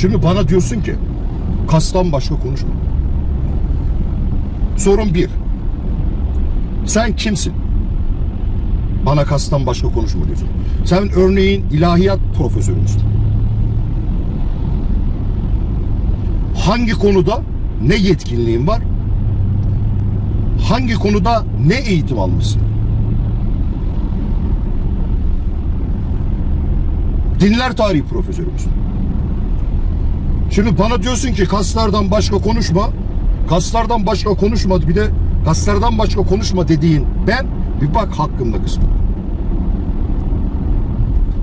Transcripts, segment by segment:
Şimdi bana diyorsun ki kastan başka konuşma. Sorun bir. Sen kimsin? Bana kastan başka konuşma diyorsun. Sen örneğin ilahiyat profesörü? Hangi konuda ne yetkinliğin var? Hangi konuda ne eğitim almışsın? Dinler tarihi profesörü? Şimdi bana diyorsun ki kaslardan başka konuşma. Kaslardan başka konuşma. Bir de kaslardan başka konuşma dediğin ben bir bak hakkımda kısmı.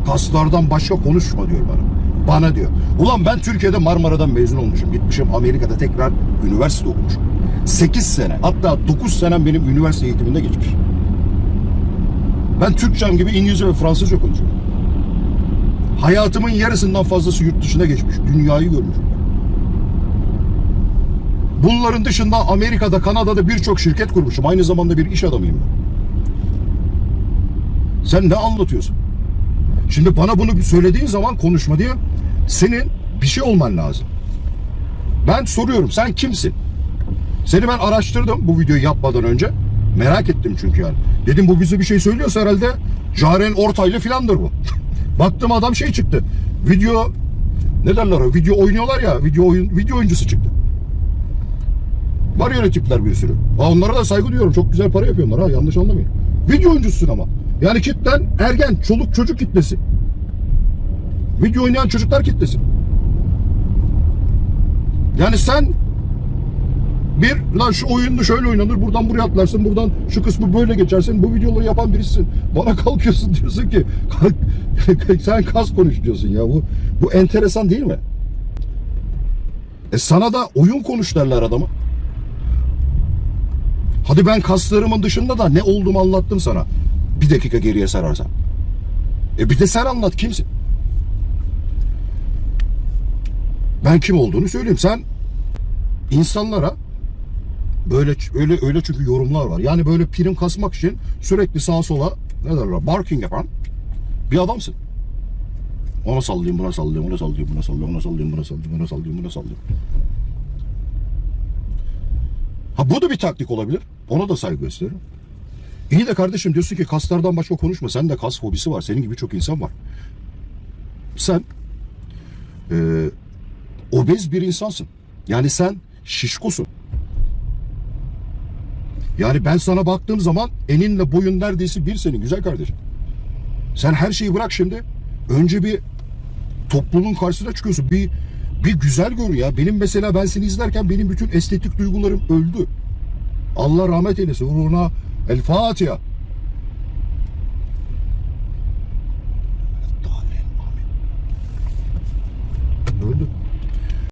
Kaslardan başka konuşma diyor bana. Bana diyor. Ulan ben Türkiye'de Marmara'dan mezun olmuşum. Gitmişim Amerika'da tekrar üniversite okumuşum. 8 sene hatta 9 senem benim üniversite eğitiminde geçmiş. Ben Türkçem gibi İngilizce ve Fransızca konuşuyorum. Hayatımın yarısından fazlası yurt dışına geçmiş. Dünyayı görmüşüm. Bunların dışında Amerika'da, Kanada'da birçok şirket kurmuşum. Aynı zamanda bir iş adamıyım ben. Sen ne anlatıyorsun? Şimdi bana bunu söylediğin zaman konuşma diye senin bir şey olman lazım. Ben soruyorum sen kimsin? Seni ben araştırdım bu videoyu yapmadan önce. Merak ettim çünkü yani. Dedim bu bize bir şey söylüyorsa herhalde Caren Ortaylı filandır bu. Baktım adam şey çıktı. Video ne derler o? Video oynuyorlar ya. Video oyun video oyuncusu çıktı. Var öyle tipler bir sürü. Ha, onlara da saygı duyuyorum. Çok güzel para yapıyorlar ha yanlış anlamayın. Video oyuncusun ama. Yani kitlen ergen, çoluk çocuk kitlesi. Video oynayan çocuklar kitlesi. Yani sen bir lan şu oyunda şöyle oynanır buradan buraya atlarsın buradan şu kısmı böyle geçersin bu videoları yapan birisin bana kalkıyorsun diyorsun ki sen kas konuş diyorsun ya bu bu enteresan değil mi? E sana da oyun konuş derler adama. Hadi ben kaslarımın dışında da ne olduğumu anlattım sana. Bir dakika geriye sararsan. E bir de sen anlat kimsin? Ben kim olduğunu söyleyeyim. Sen insanlara böyle öyle öyle çünkü yorumlar var. Yani böyle prim kasmak için sürekli sağa sola ne derler barking yapan bir adamsın. Ona sallayayım, buna sallayayım, ona sallayayım, buna sallayayım, ona sallayayım, buna sallayayım, buna sallayayım, buna sallayayım. Ha bu da bir taktik olabilir. Ona da saygı gösteririm. İyi de kardeşim diyorsun ki kaslardan başka konuşma. Sen de kas fobisi var. Senin gibi çok insan var. Sen e, obez bir insansın. Yani sen şişkosun. Yani ben sana baktığım zaman eninle boyun neredeyse bir senin güzel kardeşim. Sen her şeyi bırak şimdi. Önce bir topluluğun karşısına çıkıyorsun. Bir bir güzel gör ya. Benim mesela ben seni izlerken benim bütün estetik duygularım öldü. Allah rahmet eylesin. Uğruna El Fatiha.